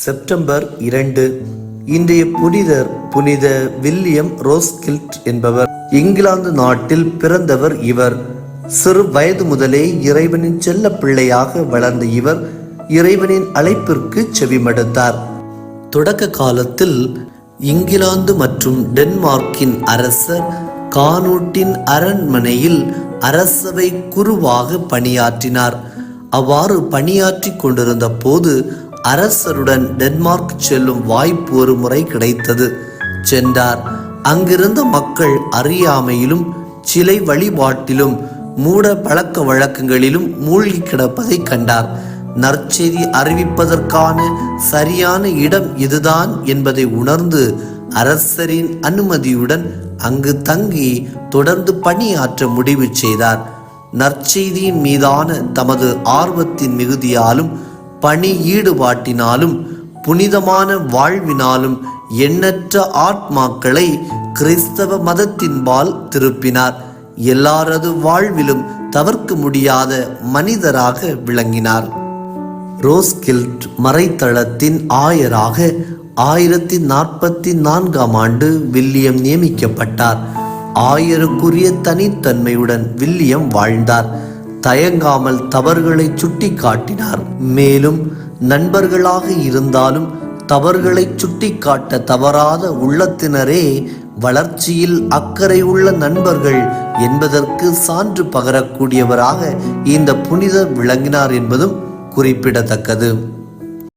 September இரண்டு. இன்றைய புனிதர் புனித வில்லியம் ரோஸ்கில்ட் என்பவர் இங்கிலாந்து நாட்டில் பிறந்தவர் இவர். சிறு வயது முதலே இறைவனின் செல்ல பிள்ளையாக வளர்ந்த இவர் இறைவனின் அழைப்பிற்கு செவிமடுத்தார். தொடக்க காலத்தில் இங்கிலாந்து மற்றும் டென்மார்க்கின் அரசர் கானூட்டின் அரண்மனையில் அரசவை குருவாக பணியாற்றினார். அவ்வாறு பணியாற்றி கொண்டிருந்த போது அரசருடன் டென்மார்க் செல்லும் வாய்ப்பு ஒரு முறை கிடைத்தது. சென்றார். அங்கிருந்த மக்கள் அறியாமையிலும் சிலை வழிபாட்டிலும் மூட பழக்க வழக்கங்களிலும் மூழ்கி கிடப்பதை கண்டார். நற்செய்தி அறிவிப்பதற்கான சரியான இடம் இதுதான் என்பதை உணர்ந்து அரசரின் அனுமதியுடன் அங்கு தங்கி தொடர்ந்து பணியாற்ற முடிவு செய்தார். நற்செய்தியின் மீதான தமது ஆர்வத்தின் மிகுதியாலும் பணி ஈடுபாட்டினாலும் புனிதமான வாழ்வினாலும் எண்ணற்ற ஆத்மாக்களை கிறிஸ்தவ மதத்தின்பால் திருப்பினார். எல்லாரது வாழ்விலும் தவிர்க்க முடியாத மனிதராக விளங்கினார். ரோஸ்கில்ட் மறைத்தளத்தின் ஆயராக ஆயிரத்தி நாற்பத்தி நான்காம் ஆண்டு வில்லியம் நியமிக்கப்பட்டார். ஆயருக்குரிய தனித்தன்மையுடன் வில்லியம் வாழ்ந்தார். தயங்காமல் தவறுகளை சுட்டி காட்டினார் மேலும் நண்பர்களாக இருந்தாலும் தவறுகளை சுட்டிக்காட்ட தவறாத உள்ளத்தினரே வளர்ச்சியில் அக்கறை உள்ள நண்பர்கள் என்பதற்கு சான்று பகரக்கூடியவராக இந்த புனிதர் விளங்கினார் என்பதும் குறிப்பிடத்தக்கது.